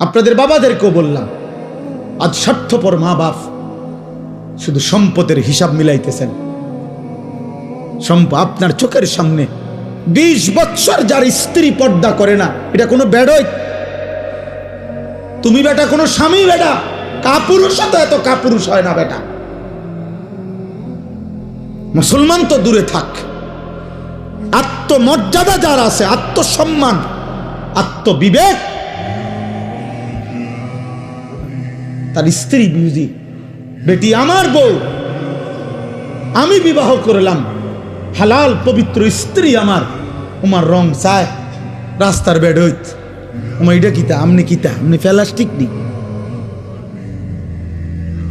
আপনাদের বাবাদেরকেও বললাম, আজ স্বার্থপর মা বাপ শুধু সম্পদের হিসাব মিলাইতেছেন। সম্প আপনার চোখের সামনে বিশ বৎসর যার স্ত্রী পর্দা করে না, এটা কোনো বেড়ই তুমি বেটা, কোনো স্বামী বেটা, কাপুরুষ তো এত কাপুরুষ হয় না বেটা। মুসলমান তো দূরে থাক। আত্মমর্যাদা যার আছে, আত্মসম্মান, আত্মবিবেক তার স্ত্রী বুঝি, বেটি, আমার বউ। আমি বিবাহ করলাম। হালাল, পবিত্র স্ত্রী আমার। উমার রং চায়, রাস্তার বেড হইত। উমা, এটা কিতা? আমনি কিতা? আমনি প্লাস্টিক নি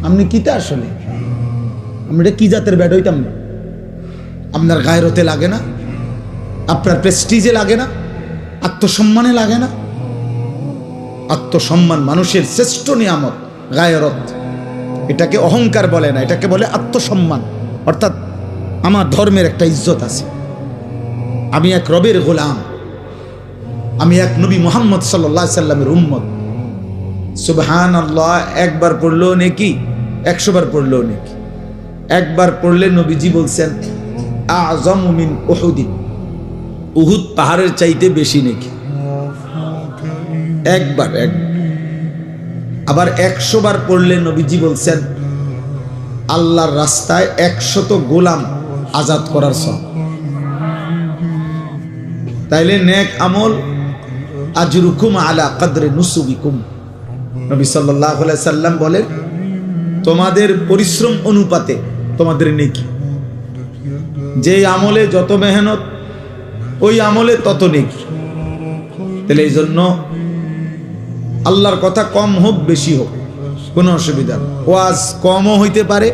আপনি কিতা আসলে? আমি এটা কি জাতের ব্যাট হইতাম না? আপনার গায়েরতে লাগে না? আপনার প্রেস্টিজে লাগে না? আত্মসম্মানে লাগে না? আত্মসম্মান মানুষের শ্রেষ্ঠ নিয়ামত। গায়রত। এটাকে অহংকার বলে না, এটাকে বলে আত্মসম্মান। অর্থাৎ আমার ধর্মের একটা ইজ্জত আছে। আমি এক রবের গোলাম। আমি এক নবী মোহাম্মদ সাল্লাহ সাল্লামের উম্মত। সুবহান আল্লাহ একবার পড়লেও নেকি, একশো বার পড়লেও নেকি। একবার পড়লে নবীজি বলছেন, আজম মিন উহুদিন উহুদ পাহাড়ের চাইতে বেশি নাকি। একবার এক আবার একশো বার পড়লে নবীজি বলছেন, আল্লাহর রাস্তায় একশত গোলাম আজাদ করার সব। তাইলে নেক আমল, আজরুকুম আলা কদরে নুসুবিকুম। নবী সাল্লাহ সাল্লাম বলেন, তোমাদের পরিশ্রম অনুপাতে তোমাদের নেকি। যে আমলে যত মেহনত, ওই আমলে তত নেকি। তাহলে এই জন্য আল্লাহর কথা কম হোক, বেশি হোক। কোনো অসুবিধা ওয়াজ কমও হইতে পারে,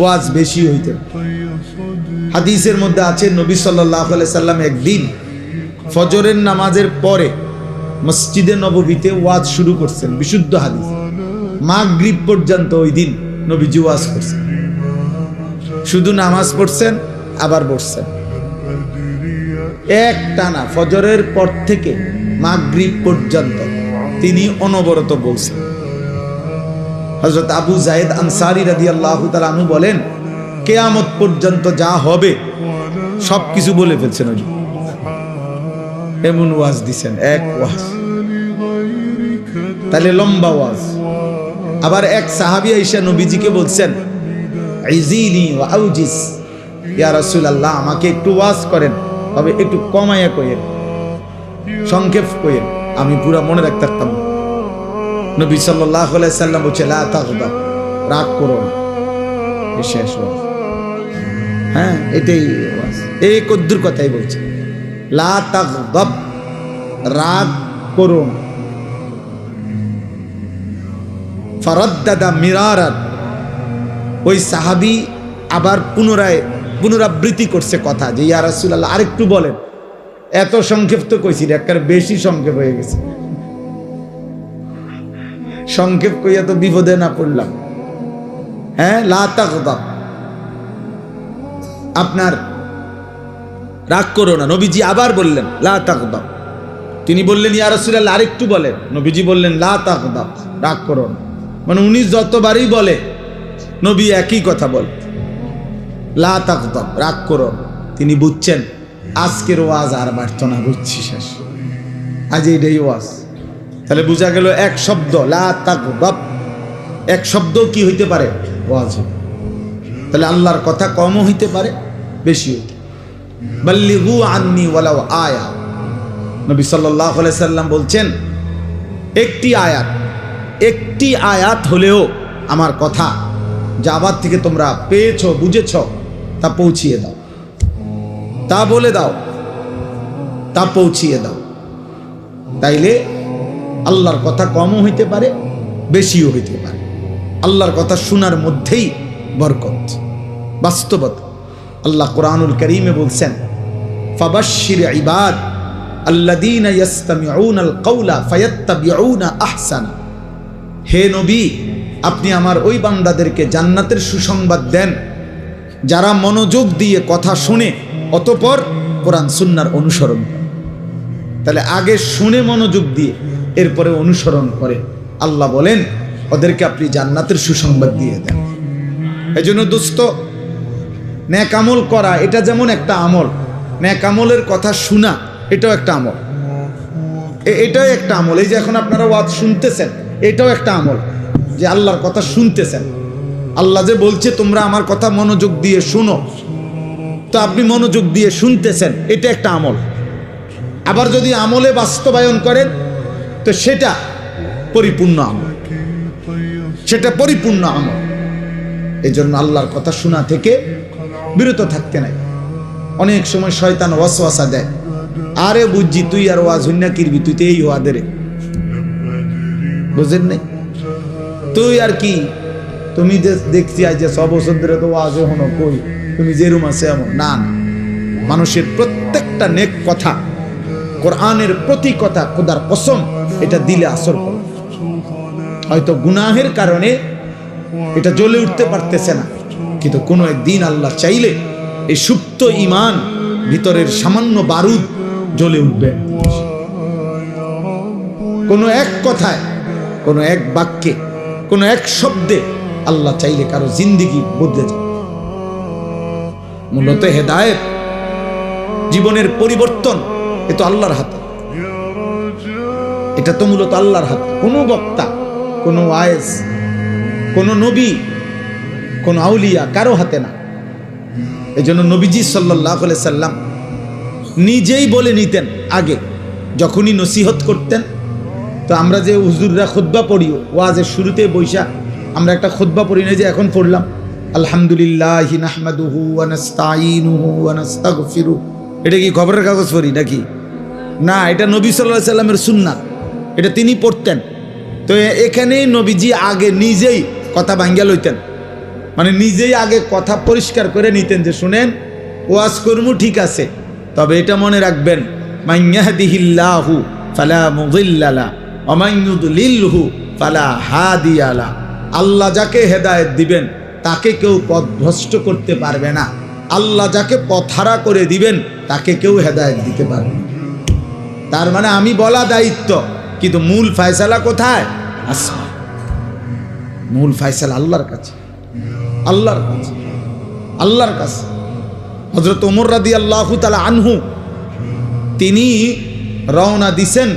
ওয়াজ বেশি হইতে হাদিসের মধ্যে আছে, নবী সাল্লাহ সাল্লাম একদিন ফজরের নামাজের পরে মসজিদে নববীতে ওয়াজ শুরু করছেন, বিশুদ্ধ হাদিস। মাগরিব পর্যন্ত ওই দিন নবীজি ওয়াজ করছেন। শুধু নামাজ পড়ছেন, আবার বসছেন। এক টানা ফজরের পর থেকে মাগরিব পর্যন্ত তিনি অনবরত বলছেন। হজরত আবু জায়েদ আনসারি রাদি আল্লাহ তালু বলেন, কেয়ামত পর্যন্ত যা হবে, সব কিছু বলে ফেলছেন ওই এমন ওয়াজ দিছেন, এক ওয়াজ। তাহলে লম্বা ওয়াজ। আবার এক সাহাবি আইসা নবীজিকে বলছেন ইয়া রাসূলুল্লাহ, আমাকে একটু ওয়াজ করেন, তবে একটু কমাইয়া কইেন সংক্ষেপ কইেন আমি পুরা মনে রাখতে পারতাম। নবী আলাইহি সাল্লাম বলছে রাগ করো না। শেষ হ্যাঁ এটাই এই কদ্দুর কথাই বলছে। লা রাগ করো না। ফারাদ্দাদা মিরারাত ওই সাহাবি আবার পুনরায় পুনরাবৃত্তি করছে কথা যে, ইয়া রাসূলুল্লাহ, আরেকটু বলেন। এত সংক্ষেপ তো কইছি একবার বেশি সংক্ষেপ হয়ে গেছে। সংক্ষেপ কইয়া তো বিপদে না পড়লাম। হ্যাঁ লা তাগদাব। আপনার রাগ করো না, নবীজি আবার বললেন, লা তাগদাব। তিনি বললেন, ইয়া রাসূলুল্লাহ, আরেকটু বলেন। নবীজি বললেন, লা তাগদাব, রাগ করো না। মানে উনি যতবারই বলে, নবী একই কথা বল। লা তাকদম রাগ করো তিনি বুঝছেন আজকের ওয়াজ আর বাড়ত না, বুঝছি শেষ। আজ এইটাই ওয়াজ। তাহলে বোঝা গেল এক শব্দ, লা তাকদব এক শব্দ কি হইতে পারে? ওয়াজ। তাহলে আল্লাহর কথা কমও হইতে পারে বেশি হইতে বাল্লিগু আন্নি ওয়ালাও আয়া। নবী আলাইহি সাল্লাম বলছেন, একটি আয়াত একটি আয়াত হলেও আমার কথা যা আবার থেকে তোমরা পেয়েছ, বুঝেছ, তা পৌঁছিয়ে দাও। তা বলে দাও, তা পৌঁছিয়ে দাও। তাইলে আল্লাহর কথা কমও হইতে পারে, বেশিও হইতে পারে। আল্লাহর কথা শোনার মধ্যেই বরকত। বাস্তবত আল্লাহ কোরআনুল করিমে বলছেন ফাবাশির ইবাদ হে নবী, আপনি আমার ওই বান্দাদেরকে জান্নাতের সুসংবাদ দেন। যারা মনোযোগ দিয়ে কথা শুনে, অতপর কোরআন সুন্নার অনুসরণ। তাহলে আগে শুনে মনোযোগ দিয়ে, এরপরে অনুসরণ করে। আল্লাহ বলেন, ওদেরকে আপনি জান্নাতের সুসংবাদ দিয়ে দেন। এই জন্য দোস্ত, ন্যাক আমল করা, এটা যেমন একটা আমল, ন্যাক আমলের কথা শোনা, এটাও একটা আমল। এটাও একটা আমল। এই যে এখন আপনারা ওয়াজ শুনতেছেন, এটাও একটা আমল, যে আল্লাহর কথা শুনতেছেন। আল্লাহ যে বলছে, তোমরা আমার কথা মনোযোগ দিয়ে শুনো। তো আপনি মনোযোগ দিয়ে শুনতেছেন, এটা একটা আমল। আবার যদি আমলে বাস্তবায়ন করেন, তো সেটা পরিপূর্ণ আমল। সেটা পরিপূর্ণ আমল। এই জন্য আল্লাহর কথা শোনা থেকে বিরত থাকতে নাই। অনেক সময় শয়তান ওয়াসওয়াসা দেয়। আরে বুঝছি, তুই আর ওয়াজ হইনা কিরবি, তুই তো এই ওয়াদের বুঝেন নাই? তুই আর কি তুমি যে দেখছি আজ যে বছর ধরে তো ওয়াজ হনো, কই? তুমি যেরুম আছে এমন? না না। মানুষের প্রত্যেকটা নেক কথা, কোরআনের প্রতি কথা খোদার কসম, এটা দিলে আসর হয়তো গুনাহের কারণে এটা জ্বলে উঠতে পারতেছে না, কিন্তু কোনো একদিন আল্লাহ চাইলে এই সুপ্ত ইমান ভিতরের সামান্য বারুদ জ্বলে উঠবে। কোনো এক কথায়, কোনো এক বাক্যে, কোনো এক শব্দে আল্লাহ চাইলে কারও জিন্দিগি বদলে যায়। মূলত হেদায়েত, জীবনের পরিবর্তন, এ তো আল্লাহর হাতে। এটা তো মূলত আল্লাহর হাতে। কোনো বক্তা, কোনো আয়েস কোনো নবী, কোনো আউলিয়া কারও হাতে না। এই জন্য নবীজি সাল্লাহ সাল্লাম নিজেই বলে নিতেন আগে, যখনই নসিহত করতেন। তো আমরা যে হুজুররা খুদ্া পড়ি ওয়াজের শুরুতে বৈশা আমরা একটা খুদ্া পড়ি না যে এখন পড়লাম, আলহামদুলিল্লাহ এটা কি খবরের কাগজ পড়ি নাকি? না, এটা নবী আলাইহি সাল্লামের সুন্নাত এটা তিনি পড়তেন। তো এখানেই নবীজি আগে নিজেই কথা ভাঙ্গিয়া লইতেন। মানে নিজেই আগে কথা পরিষ্কার করে নিতেন যে, শুনেন, ওয়াজ কর্মু, ঠিক আছে। তবে এটা মনে রাখবেন মাইয়াহদিহিল্লাহু ফালা অমাইয়ুদলিলহু ফালা হাদিয়ালা। আল্লাহ যাকে হেদায়েত দিবেন, তাকে কেউ পথভ্রষ্ট করতে পারবে না। আল্লাহ যাকে পথহারা করে দিবেন, তাকে কেউ হেদায়েত দিতে পারবে তার মানে আমি বলা দায়িত্ব, কিন্তু মূল ফয়সালা কোথায়? আসমান। মূল ফয়সালা আল্লাহর কাছে। আল্লাহর কাছে। আল্লাহর কাছে। হজরত ওমর রাদি আল্লাহ তালা আনহু, তিনি রওনা দিছেন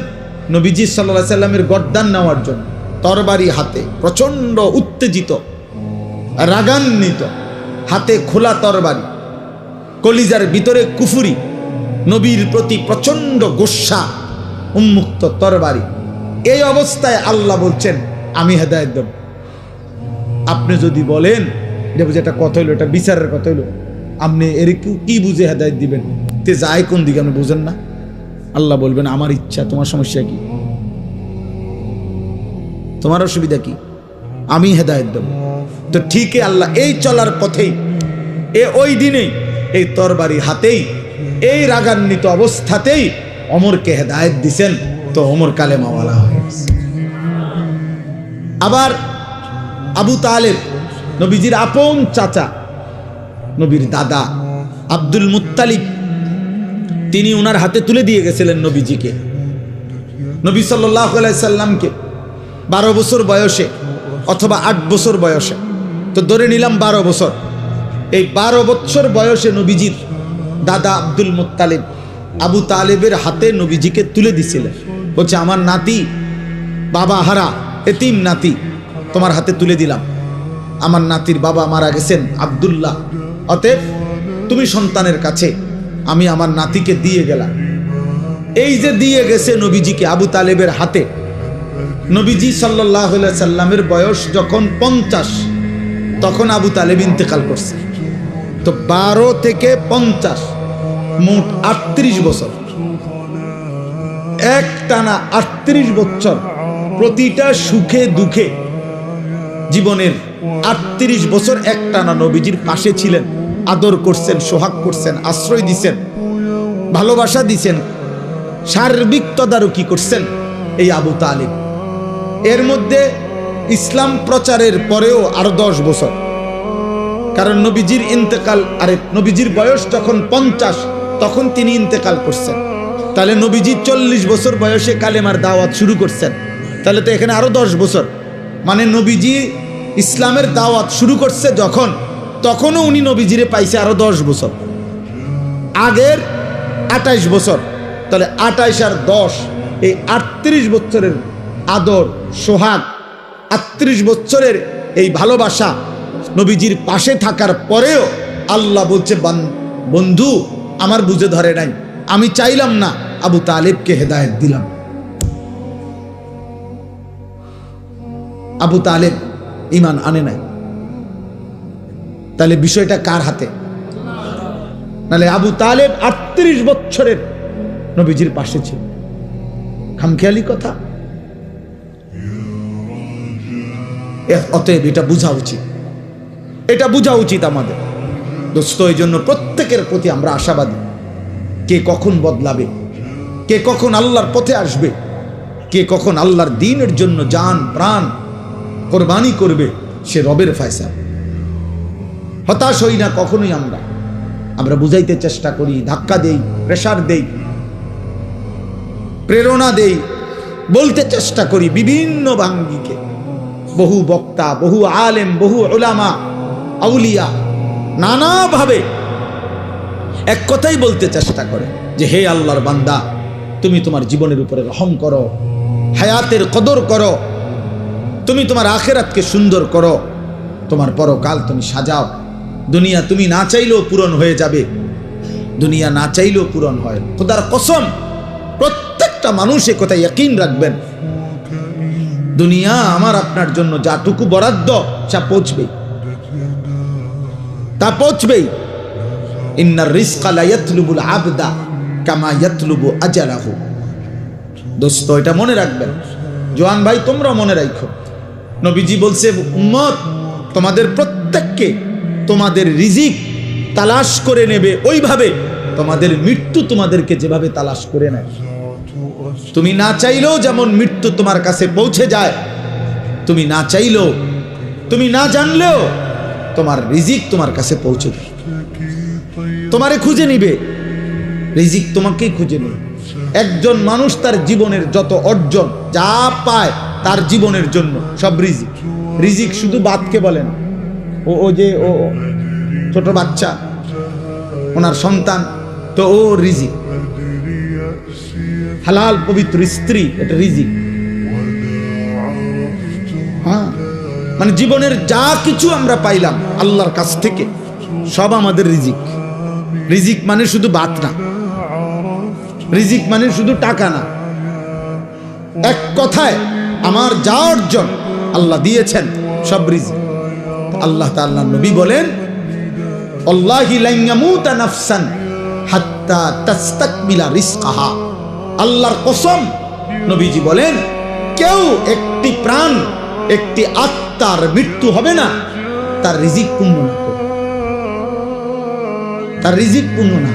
নবীজি সাল্লাহ সাল্লামের গর্দান নেওয়ার জন্য। তরবারি হাতে, প্রচণ্ড উত্তেজিত, রাগান্বিত, হাতে খোলা তরবারি, কলিজার ভিতরে কুফুরি, নবীর প্রতি প্রচণ্ড গোস্বা উন্মুক্ত তরবারি। এই অবস্থায় আল্লাহ বলছেন, আমি হেদায়ত দেব। আপনি যদি বলেন, এটা বুঝে একটা কথা হইল, এটা বিচারের কথা হইল, আপনি এর কি- কি বুঝে হেদায়ত দিবেন? তে যায় কোন দিকে আপনি বুঝেন না। আল্লাহ বলবেন, আমার ইচ্ছা, তোমার সমস্যা কি? তোমার অসুবিধা কি? আমি হেদায়ত দেব। তো ঠিকই আল্লাহ এই চলার পথেই, এ ওই দিনেই, এই তরবারি হাতেই, এই রাগান্বিত অবস্থাতেই অমরকে হেদায়ত দিছেন। তো অমর কালেমাওয়ালা হয়ে গেছে। আবার আবু তালেব, নবীজির আপন চাচা, নবীর দাদা আব্দুল মুত্তালিব, তিনি ওনার হাতে তুলে দিয়ে গেছিলেন নবীজিকে। নবী সাল্লাহ সাল্লামকে বারো বছর বয়সে অথবা আট বছর বয়সে। তো ধরে নিলাম বারো বছর। এই বারো বছর বয়সে নবীজির দাদা আব্দুল মুত্তালিব আবু তালেবের হাতে নবীজিকে তুলে দিছিলেন। বলছে, আমার নাতি, বাবা হারা, এতিম নাতি, তোমার হাতে তুলে দিলাম। আমার নাতির বাবা মারা গেছেন আব্দুল্লাহ। অতএব তুমি সন্তানের কাছে আমি আমার নাতিকে দিয়ে গেলাম। এই যে দিয়ে গেছে নবীজিকে আবু তালেবের হাতে নবীজি সাল্লাহ সাল্লামের বয়স যখন পঞ্চাশ, তখন আবু তালেব ইন্তেকাল করছে। তো বারো থেকে পঞ্চাশ, মোট আটত্রিশ বছর। এক টানা আটত্রিশ বছর, প্রতিটা সুখে দুঃখে জীবনের আটত্রিশ বছর এক টানা নবীজির পাশে ছিলেন, আদর করছেন, সোহাগ করছেন, আশ্রয় দিছেন, ভালোবাসা দিছেন, সার্বিক তদারকি করছেন এই আবু তালিব। এর মধ্যে ইসলাম প্রচারের পরেও আরও দশ বছর। কারণ নবীজির ইন্তেকাল, আরে নবীজির বয়স যখন পঞ্চাশ, তখন তিনি ইন্তেকাল করছেন। তাহলে নবীজি চল্লিশ বছর বয়সে কালেমার দাওয়াত শুরু করছেন। তাহলে তো এখানে আরও দশ বছর। মানে নবীজি ইসলামের দাওয়াত শুরু করছে যখন, তখনও উনি নবীজিরে পাইছে আরও দশ বছর। আগের আঠাইশ বছর। তাহলে আঠাইশ আর দশ, এই আটত্রিশ বছরের আদর, সোহাগ, আটত্রিশ বছরের এই ভালোবাসা নবীজির পাশে থাকার পরেও আল্লাহ বলছে বন্ধু, আমার বুঝে ধরে নাই। আমি চাইলাম না আবু তালেবকে হেদায়েত দিলাম। আবু তালেব ইমান আনে নাই। তাহলে বিষয়টা কার হাতে? নালে আবু তালেব আটত্রিশ বছরের নবীজির পাশে ছিল। খামখেয়ালি কথা? অতএব এটা বোঝা উচিত। এটা বোঝা উচিত আমাদের। দোস্ত এই জন্য প্রত্যেকের প্রতি আমরা আশাবাদী। কে কখন বদলাবে? কে কখন আল্লাহর পথে আসবে? কে কখন আল্লাহর দিনের জন্য যান প্রাণ কোরবানি করবে? সে রবের ফয়সা হতাশ হই না কখনোই আমরা। আমরা বুঝাইতে চেষ্টা করি, ধাক্কা দেই, প্রেশার দেই, প্রেরণা দেই, বলতে চেষ্টা করি বিভিন্ন ভাঙ্গিকে। বহু বক্তা, বহু আলেম, বহু ওলামা আউলিয়া নানাভাবে এক কথাই বলতে চেষ্টা করে যে, হে আল্লাহর বান্দা, তুমি তোমার জীবনের উপরে রহম করো, হায়াতের কদর করো, তুমি তোমার আখেরাতকে সুন্দর করো, তোমার পরকাল তুমি সাজাও, দুনিয়া তুমি না চাইলেও পূরণ হয়ে যাবে, দুনিয়া না চাইলেও পূরণ হয়। খোদার কসম, প্রত্যেকটা মানুষ এ কথা রাখবেন। দুনিয়া আমার আপনার জন্য যাটুকু বরাদ্দ তা পৌঁছবেই তা পৌঁছবেই। ইন্নার রিস্কা লা ইয়াতলুবুল আবদা কামা ইয়াতলুবু আজালাহু। দোস্ত, এটা মনে রাখবেন। জোয়ান ভাই, তোমরা মনে রাখো নবীজি বলছে, উম্মত, তোমাদের প্রত্যেককে তোমাদের রিজিক তালাশ করে নেবে ওইভাবে। তোমাদের মৃত্যু তোমাদেরকে যেভাবে তালাশ করে নেয়। তুমি না চাইলেও যেমন মৃত্যু তোমার কাছে পৌঁছে যায়। তুমি না চাইলেও, তুমি না জানলেও তোমার রিজিক তোমার কাছে পৌঁছে তোমারে খুঁজে নিবে। রিজিক তোমাকেই খুঁজে নেবে। একজন মানুষ তার জীবনের যত অর্জন যা পায় তার জীবনের জন্য সব রিজিক। রিজিক শুধু বাদকে বলেন ও ও যে ও ছোট বাচ্চা, ওনার সন্তান, তো ও রিজিক। হালাল পবিত্র স্ত্রী, এটা রিজিক। হ্যাঁ? মানে জীবনের যা কিছু আমরা পাইলাম আল্লাহর কাছ থেকে, সব আমাদের রিজিক। রিজিক মানে শুধু বাত না। রিজিক মানে শুধু টাকা না। এক কথায়, আমার যা অর্জন আল্লাহ দিয়েছেন, সব রিজিক। আল্লাহ তাআলা নবী বলেন আল্লাহর কসম নবীজি বলেন, কেউ একটি প্রাণ একটি আত্মার মৃত্যু হবে না তার রিজিক পূর্ণ না তার রিজিক পূর্ণ না